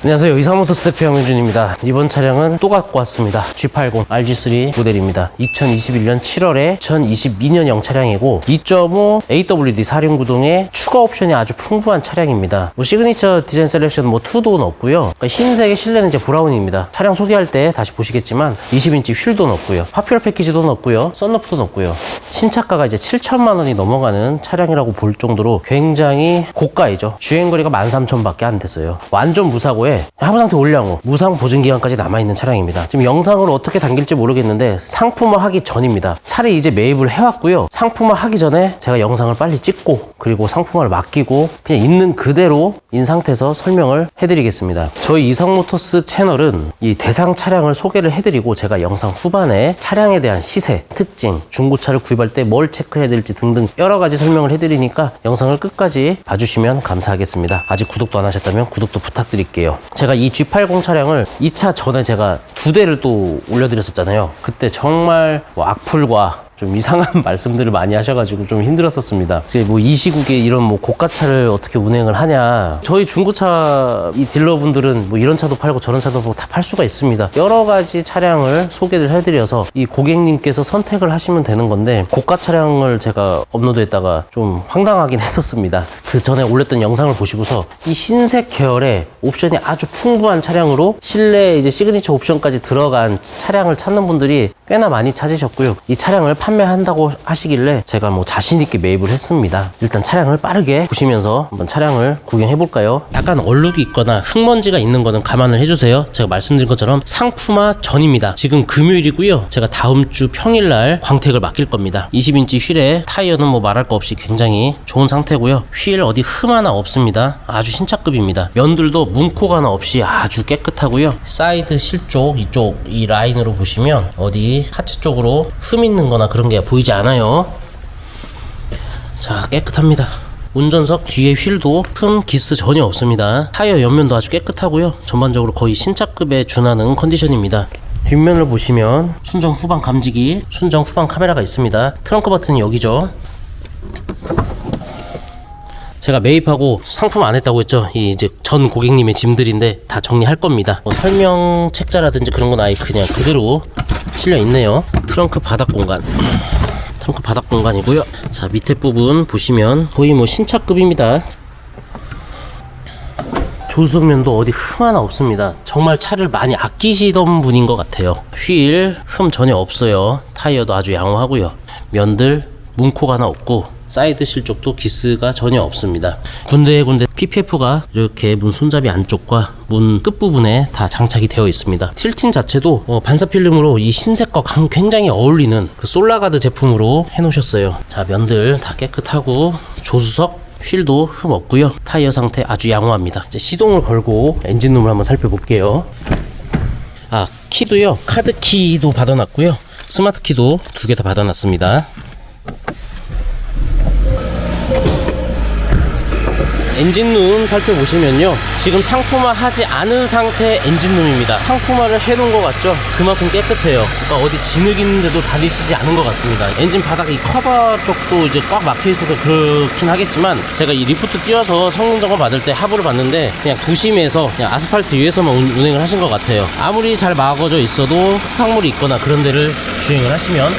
안녕하세요. 이상모터스 대표 양윤준입니다. 이번 차량은 또 갖고 왔습니다. G80 RG3 모델입니다. 2021년 7월에 2022년형 차량이고 2.5 AWD 4륜구동에 추가 옵션이 아주 풍부한 차량입니다. 뭐 시그니처 디자인 셀렉션 뭐 2도는 없고요. 그러니까 흰색의 실내는 이제 브라운입니다. 차량 소개할 때 다시 보시겠지만 20인치 휠도 넣었고요. 파퓰러 패키지도 넣었고요. 썬루프도 넣었고요. 신차가가 이제 7천만 원이 넘어가는 차량이라고 볼 정도로 굉장히 고가이죠. 주행거리가 13,000밖에 안 됐어요. 완전 무사고 에 하부 상태 올량호 무상 보증 기간까지 남아있는 차량입니다 지금 영상으로 어떻게 담길지 모르겠는데 상품화 하기 전입니다 차를 이제 매입을 해왔고요 상품화 하기 전에 제가 영상을 빨리 찍고 그리고 상품화를 맡기고 그냥 있는 그대로 인 상태에서 설명을 해드리겠습니다 저희 이성모터스 채널은 이 대상 차량을 소개를 해드리고 제가 영상 후반에 차량에 대한 시세, 특징, 중고차를 구입할 때 뭘 체크해야 될지 등등 여러 가지 설명을 해드리니까 영상을 끝까지 봐주시면 감사하겠습니다. 아직 구독도 안 하셨다면 구독도 부탁드릴게요. 제가 이 G80 차량을 2차 전에 제가 두 대를 또 올려드렸었잖아요. 그때 정말 뭐 악플과 좀 이상한 말씀들을 많이 하셔가지고 좀 힘들었었습니다. 이제 뭐 이 시국에 이런 뭐 고가차를 어떻게 운행을 하냐. 저희 중고차 이 딜러분들은 뭐 이런 차도 팔고 저런 차도 뭐 다 팔 수가 있습니다. 여러 가지 차량을 소개를 해드려서 이 고객님께서 선택을 하시면 되는 건데 고가 차량을 제가 업로드했다가 좀 황당하긴 했었습니다. 그 전에 올렸던 영상을 보시고서 이 흰색 계열의 옵션이 아주 풍부한 차량으로 실내 이제 시그니처 옵션까지 들어간 차량을 찾는 분들이 꽤나 많이 찾으셨고요. 이 차량을 판매한다고 하시길래 제가 뭐 자신있게 매입을 했습니다. 일단 차량을 빠르게 보시면서 한번 차량을 구경해 볼까요? 약간 얼룩이 있거나 흙먼지가 있는 거는 감안을 해주세요. 제가 말씀드린 것처럼 상품화 전입니다. 지금 금요일이고요. 제가 다음 주 평일날 광택을 맡길 겁니다. 20인치 휠에 타이어는 뭐 말할 거 없이 굉장히 좋은 상태고요. 휠 어디 흠 하나 없습니다. 아주 신차급입니다. 면들도 문콕 하나 없이 아주 깨끗하고요. 사이드 실쪽 이쪽 이 라인으로 보시면 어디 하체 쪽으로 흠 있는 거나 그런 게 보이지 않아요. 자 깨끗합니다. 운전석 뒤에 휠도 틈 기스 전혀 없습니다. 타이어 옆면도 아주 깨끗하고요. 전반적으로 거의 신차급에 준하는 컨디션입니다. 뒷면을 보시면 순정 후방 감지기, 순정 후방 카메라가 있습니다. 트렁크 버튼이 여기죠. 제가 매입하고 상품 안 했다고 했죠. 이 이제 전 고객님의 짐들인데 다 정리할 겁니다. 뭐 설명 책자라든지 그런 건 아예 그냥 그대로 실려 있네요. 트렁크 바닥 공간. 트렁크 바닥 공간이고요. 자 밑에 부분 보시면 거의 뭐 신차급입니다. 조수면도 어디 흠 하나 없습니다. 정말 차를 많이 아끼시던 분인 것 같아요. 휠 흠 전혀 없어요. 타이어도 아주 양호하고요. 면들 문콕 하나 없고 사이드 실쪽도 기스가 전혀 없습니다. 군데군데 PPF가 이렇게 문 손잡이 안쪽과 문 끝부분에 다 장착이 되어 있습니다. 틸팅 자체도 어, 반사 필름으로 이 흰색과 강- 굉장히 어울리는 그 솔라가드 제품으로 해놓으셨어요. 자 면들 다 깨끗하고 조수석 휠도 흠 없고요. 타이어 상태 아주 양호합니다. 이제 시동을 걸고 엔진룸을 한번 살펴볼게요. 아 키도요. 카드 키도 받아놨고요. 스마트 키도 두 개 다 받아놨습니다. 엔진룸 살펴보시면요. 지금 상품화 하지 않은 상태 엔진룸입니다. 상품화를 해놓은 것 같죠? 그만큼 깨끗해요. 그러니까 어디 진흙 있는데도 다리시지 않은 것 같습니다. 엔진 바닥 이 커버 쪽도 이제 꽉 막혀 있어서 그렇긴 하겠지만 제가 이 리프트 띄워서 성능 점검 받을 때 하부를 봤는데 그냥 도심에서 그냥 아스팔트 위에서만 운- 운행을 하신 것 같아요. 아무리 잘 막아져 있어도 흙탕물이 있거나 그런 데를 주행을 하시면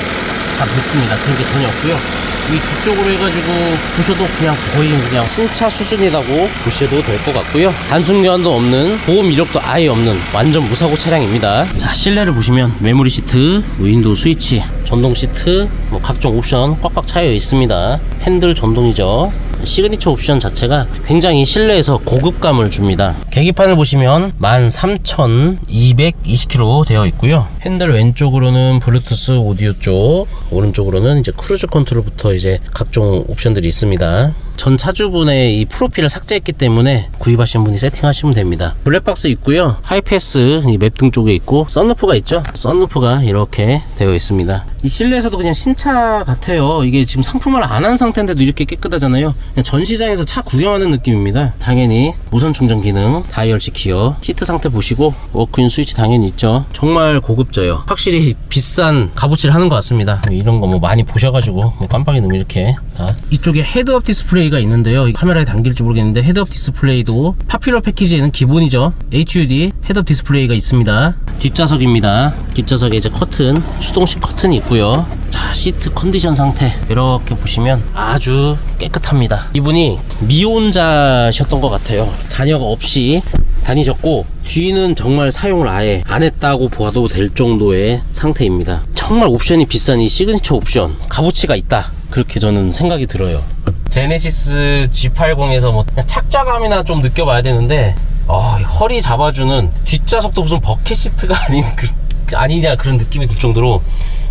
다 붙습니다. 그런 게 전혀 없고요 이 뒤쪽으로 해가지고 보셔도 그냥 거의 그냥 신차 수준이라고 보셔도 될 것 같고요. 단순 교환도 없는 보험 이력도 아예 없는 완전 무사고 차량입니다. 자 실내를 보시면 메모리 시트, 윈도우 스위치, 전동 시트, 뭐 각종 옵션 꽉꽉 차여 있습니다. 핸들 전동이죠. 시그니처 옵션 자체가 굉장히 실내에서 고급감을 줍니다. 계기판을 보시면 13,220km 되어 있고요. 핸들 왼쪽으로는 블루투스 오디오 쪽, 오른쪽으로는 이제 크루즈 컨트롤부터 이제 각종 옵션들이 있습니다. 전 차주분의 이 프로필을 삭제했기 때문에 구입하신 분이 세팅하시면 됩니다. 블랙박스 있고요. 하이패스 이 맵등 쪽에 있고 썬루프가 있죠. 썬루프가 이렇게 되어 있습니다. 이 실내에서도 그냥 신차 같아요. 이게 지금 상품을 안 한 상태인데도 이렇게 깨끗하잖아요. 전시장에서 차 구경하는 느낌입니다. 당연히 무선 충전 기능, 다이얼식 기어, 시트 상태 보시고 워크인 스위치 당연히 있죠. 정말 고급져요. 확실히 비싼 값어치를 하는 것 같습니다. 이런 거 뭐 많이 보셔가지고 뭐 깜빡이 넣으면 이렇게 다. 이쪽에 헤드업 디스플레이 가 있는데요. 이 카메라에 담길지 모르겠는데 헤드업 디스플레이도 파퓰러 패키지에는 기본이죠. HUD 헤드업 디스플레이가 있습니다. 뒷좌석입니다. 뒷좌석에 이제 커튼, 수동식 커튼이 있고요. 자, 시트 컨디션 상태 이렇게 보시면 아주 깨끗합니다. 이분이 미혼자셨던 것 같아요. 자녀가 없이 다니셨고 뒤는 정말 사용을 아예 안 했다고 보아도 될 정도의 상태입니다. 정말 옵션이 비싼 이 시그니처 옵션 값어치가 있다. 그렇게 저는 생각이 들어요. 제네시스 G80에서 뭐 착자감이나 좀 느껴봐야 되는데 아, 허리 잡아주는 뒷좌석도 무슨 버켓 시트가 아닌 그, 아니냐 그런 느낌이 들 정도로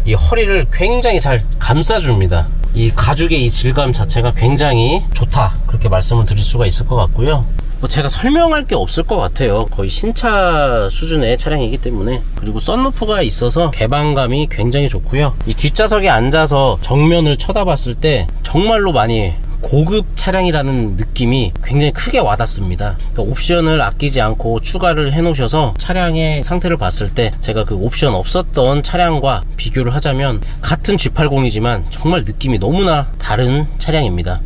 이 허리를 굉장히 잘 감싸줍니다. 이 가죽의 이 질감 자체가 굉장히 좋다 그렇게 말씀을 드릴 수가 있을 것 같고요. 뭐 제가 설명할 게 없을 것 같아요. 거의 신차 수준의 차량이기 때문에 그리고 썬루프가 있어서 개방감이 굉장히 좋고요. 이 뒷좌석에 앉아서 정면을 쳐다봤을 때 정말로 많이 고급 차량이라는 느낌이 굉장히 크게 와닿습니다. 그러니까 옵션을 아끼지 않고 추가를 해 놓으셔서 차량의 상태를 봤을 때 제가 그 옵션 없었던 차량과 비교를 하자면 같은 G80이지만 정말 느낌이 너무나 다른 차량입니다.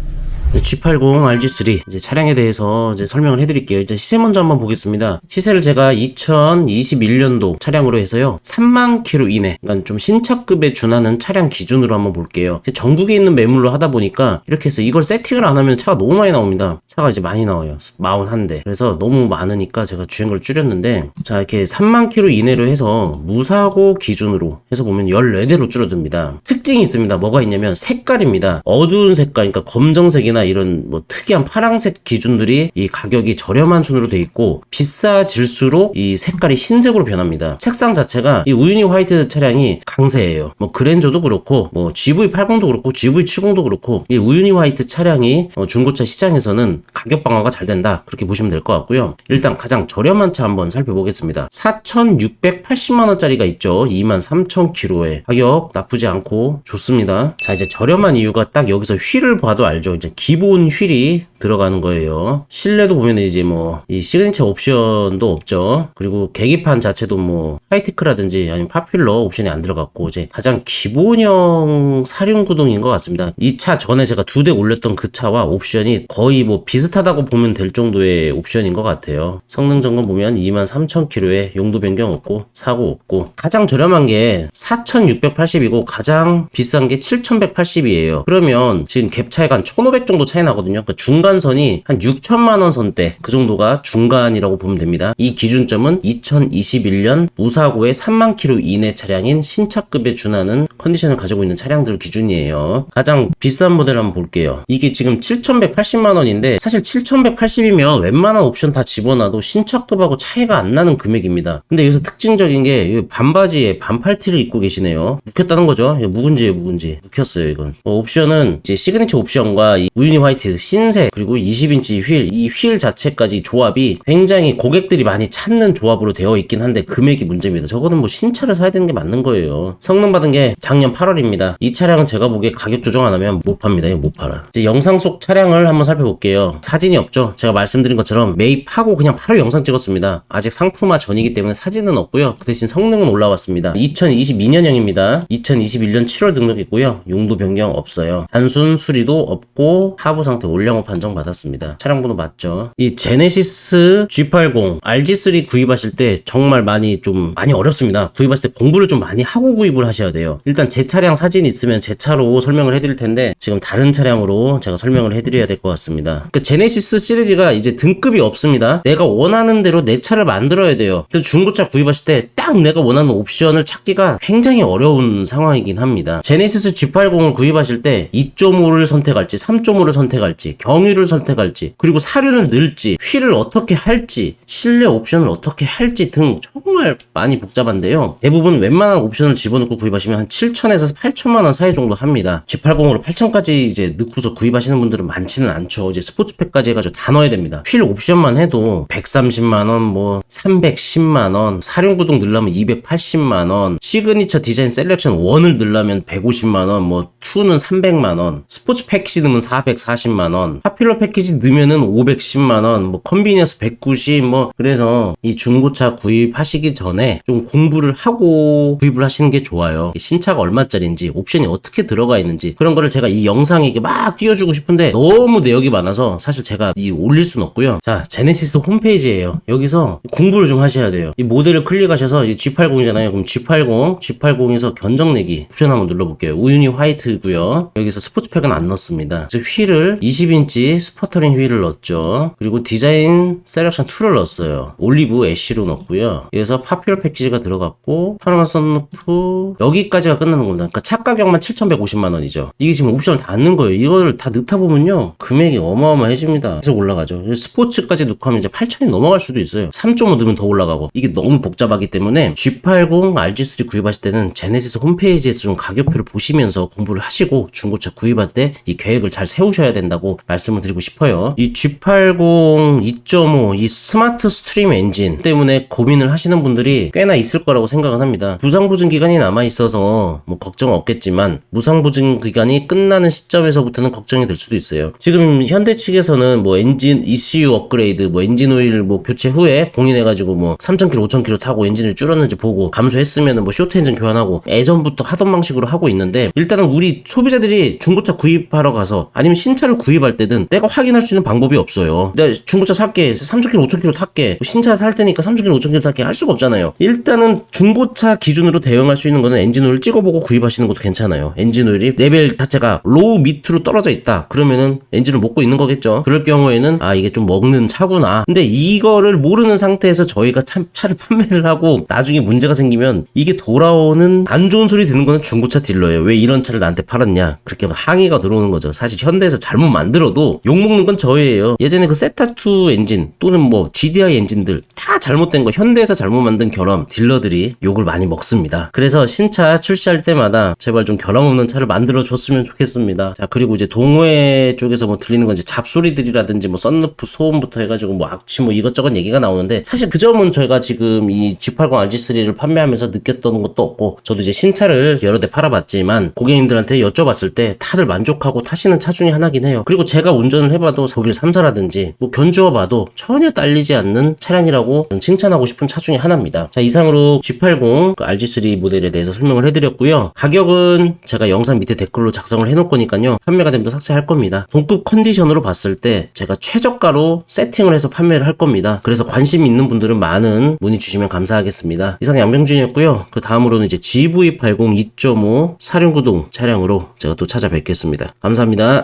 G80 RG3 이제 차량에 대해서 이제 설명을 해드릴게요. 이제 시세 먼저 한번 보겠습니다. 시세를 제가 2021년도 차량으로 해서요. 3만 킬로 이내, 그러니까 좀 신차급에 준하는 차량 기준으로 한번 볼게요. 전국에 있는 매물로 하다 보니까 이렇게 해서 이걸 세팅을 안 하면 차가 너무 많이 나옵니다. 차가 이제 많이 나와요. 41대. 그래서 너무 많으니까 제가 주행걸 줄였는데 자 이렇게 3만 킬로 이내로 해서 무사고 기준으로 해서 보면 14대로 줄어듭니다. 특징이 있습니다. 뭐가 있냐면 색깔입니다. 어두운 색깔, 그러니까 검정색이나 이런 뭐 특이한 파랑색 기준들이 이 가격이 저렴한 순으로 돼 있고 비싸질수록 이 색깔이 흰색으로 변합니다. 색상 자체가 이 우유니 화이트 차량이 강세예요. 뭐 그랜저도 그렇고 뭐 GV80도 그렇고 GV70도 그렇고 이 우유니 화이트 차량이 어, 중고차 시장에서는 가격 방어가 잘 된다. 그렇게 보시면 될 것 같고요. 일단 가장 저렴한 차 한번 살펴보겠습니다. 4,680만 원짜리가 있죠. 23,000km에 가격 나쁘지 않고 좋습니다. 자 이제 저렴한 이유가 딱 여기서 휠을 봐도 알죠. 이제 기본 휠이 들어가는 거예요. 실내도 보면 이제 뭐 이 시그니처 옵션도 없죠. 그리고 계기판 자체도 뭐 하이테크라든지 아니면 파퓰러 옵션이 안 들어갔고 이제 가장 기본형 사륜 구동인 것 같습니다. 이 차 전에 제가 두 대 올렸던 그 차와 옵션이 거의 뭐 비슷하다고 보면 될 정도의 옵션인 것 같아요. 성능 점검 보면 23,000km에 용도 변경 없고 사고 없고 가장 저렴한 게 4,680이고 가장 비싼 게 7,180이에요. 그러면 지금 갭 차이가 한 1,500 정도 차이 나거든요. 그 중간선이 한 6천만 원 선대 그 정도가 중간이라고 보면 됩니다. 이 기준점은 2021년 무사고의 3만 킬로 이내 차량인 신차급에 준하는 컨디션을 가지고 있는 차량들 기준이에요. 가장 비싼 모델 한번 볼게요. 이게 지금 7,180만 원인데 사실 7,180이면 웬만한 옵션 다 집어넣어도 신차급하고 차이가 안 나는 금액입니다. 근데 여기서 특징적인 게이 반바지에 반팔티를 입고 계시네요. 묵혔다는 거죠. 묵은지예요, 묵은지. 묵혔어요, 이건. 어, 옵션은 이제 시그니처 옵션과 이니 화이트 신색 그리고 20인치 휠, 이 휠 자체까지 조합이 굉장히 고객들이 많이 찾는 조합으로 되어 있긴 한데 금액이 문제입니다. 저거는 뭐 신차를 사야 되는 게 맞는 거예요. 성능 받은 게 작년 8월입니다. 이 차량은 제가 보기에 가격 조정 안 하면 못 팝니다. 못 팔아. 이제 영상 속 차량을 한번 살펴볼게요. 사진이 없죠. 제가 말씀드린 것처럼 매입하고 그냥 바로 영상 찍었습니다. 아직 상품화 전이기 때문에 사진은 없고요. 그 대신 성능은 올라왔습니다. 2022년형입니다. 2021년 7월 등록했고요. 용도 변경 없어요. 단순 수리도 없고 하부 상태 올량호 판정 받았습니다. 차량 번호 맞죠? 이 제네시스 G80 RG3 구입하실 때 정말 많이 좀 많이 어렵습니다. 구입하실 때 공부를 좀 많이 하고 구입을 하셔야 돼요. 일단 제 차량 사진 있으면 제 차로 설명을 해드릴 텐데 지금 다른 차량으로 제가 설명을 해드려야 될 것 같습니다. 그 제네시스 시리즈가 이제 등급이 없습니다. 내가 원하는 대로 내 차를 만들어야 돼요. 그래서 중고차 구입하실 때 딱 내가 원하는 옵션을 찾기가 굉장히 어려운 상황이긴 합니다. 제네시스 G80을 구입하실 때 2.5를 선택할지 3.5를 2.5를 선택할지, 경유를 선택할지, 그리고 사륜을 넣을지, 휠을 어떻게 할지, 실내 옵션을 어떻게 할지 등 정말 많이 복잡한데요. 대부분 웬만한 옵션을 집어넣고 구입하시면 한 7천에서 8천만 원 사이 정도 합니다. G80으로 8천까지 이제 넣고서 구입하시는 분들은 많지는 않죠. 이제 스포츠팩까지 해가지고 다 넣어야 됩니다. 휠 옵션만 해도 130만 원, 뭐 310만 원, 사륜 구동 넣으려면 280만 원, 시그니처 디자인 셀렉션 1을 넣으려면 150만 원, 뭐 2는 300만 원, 스포츠 패키지 넣으면 440만 원, 파퓰러 패키지 넣으면은 510만 원, 뭐 컨비니언스 190, 뭐 그래서 이 중고차 구입하시기 전에 좀 공부를 하고 구입을 하시는 게 좋아요. 신차가 얼마짜리인지, 옵션이 어떻게 들어가 있는지 그런 거를 제가 이 영상에 이렇게 막 띄워주고 싶은데 너무 내역이 많아서 사실 제가 이 올릴 순 없고요. 자, 제네시스 홈페이지예요. 여기서 공부를 좀 하셔야 돼요. 이 모델을 클릭하셔서 이 G80이잖아요. 그럼 G80, G80에서 견적내기 옵션 한번 눌러볼게요. 우유니 화이트 고요. 여기서 스포츠팩은 안 넣습니다. 그래서 휠을 20인치 스퍼터링 휠을 넣었죠. 그리고 디자인 셀렉션 2를 넣었어요. 올리브 애쉬로 넣었고요. 여기서 파퓰러 패키지가 들어갔고 파노마 선루프 여기까지가 끝나는 겁니다. 그러니까 차 가격만 7,150만 원이죠. 이게 지금 옵션을 다 넣는 거예요. 이거를 다 넣다 보면요. 금액이 어마어마해집니다. 계속 올라가죠. 스포츠까지 넣고 하면 이제 8천이 넘어갈 수도 있어요. 3.5 넣으면 더 올라가고 이게 너무 복잡하기 때문에 G80 RG3 구입하실 때는 제네시스 홈페이지에서 좀 가격표를 보시면서 공부를 하시고 중고차 구입할 때 이 계획을 잘 세우셔야 된다고 말씀을 드리고 싶어요. 이 G80 2.5 이 스마트 스트림 엔진 때문에 고민을 하시는 분들이 꽤나 있을 거라고 생각은 합니다. 무상보증 기간이 남아 있어서 뭐 걱정 없겠지만 무상 보증 기간이 끝나는 시점에서부터는 걱정이 될 수도 있어요. 지금 현대 측에서는 뭐 엔진 ECU 업그레이드, 뭐 엔진 오일 뭐 교체 후에 공인해 가지고 뭐 3,000km, 5,000km 타고 엔진을 줄였는지 보고 감소했으면 뭐 쇼트 엔진 교환하고 예전부터 하던 방식으로 하고 있는데 일단은 우리 소비자들이 중고차 구입하러 가서 아니면 신차를 구입할 때든 내가 확인할 수 있는 방법이 없어요. 내가 중고차 살게 3,000km, 5,000km 탈게 신차 살 테니까 3,000km, 5,000km 탈게 할 수가 없잖아요. 일단은 중고차 기준으로 대응할 수 있는 거는 엔진 오일 찍어보고 구입하시는 것도 괜찮아요. 엔진 오일이 레벨 자체가 로우 밑으로 떨어져 있다. 그러면은 엔진을 먹고 있는 거겠죠. 그럴 경우에는 아 이게 좀 먹는 차구나. 근데 이거를 모르는 상태에서 저희가 참, 차를 판매를 하고 나중에 문제가 생기면 이게 돌아오는 안 좋은 소리 듣는 거는 중고차 딜러예요. 왜 이런 차를 나한테 팔았냐? 그렇게 항의가 들어오는 거죠. 사실 현대에서 잘못 만들어도 욕 먹는 건 저예요. 예전에 그 세타2 엔진 또는 뭐 GDI 엔진들 다 잘못된 거 현대에서 잘못 만든 결함 딜러들이 욕을 많이 먹습니다. 그래서 신차 출시할 때마다 제발 좀 결함 없는 차를 만들어 줬으면 좋겠습니다. 자 그리고 이제 동호회 쪽에서 뭐 들리는 건 이제 잡소리들이라든지 뭐 썬루프 소음부터 해가지고 뭐 악취 뭐 이것저것 얘기가 나오는데 사실 그 점은 저희가 지금 이 G80 RG3를 판매하면서 느꼈던 것도 없고 저도 이제 신차를 여러 대 팔아봤지만 고객님들한테 여쭤봤을 때 다들 만족하고 타시는 차 중에 하나긴 해요. 그리고 제가 운전을 해봐도 거길 3사라든지 뭐 견주어봐도 전혀 딸리지 않는 차량이라고 칭찬하고 싶은 차 중에 하나입니다. 자 이상으로 G80 그 RG3 모델에 대해서 설명을 해드렸고요. 가격은 제가 영상 밑에 댓글로 작성을 해놓을 거니까요. 판매가 되면 또 삭제할 겁니다. 동급 컨디션으로 봤을 때 제가 최저가로 세팅을 해서 판매를 할 겁니다. 그래서 관심 있는 분들은 많은 문의 주시면 감사하겠습니다. 이상 양병준이었고요. 그 다음으로는 이제 GV80 2.5 사륜구동 차량 으로 제가 또 찾아뵙겠습니다. 감사합니다.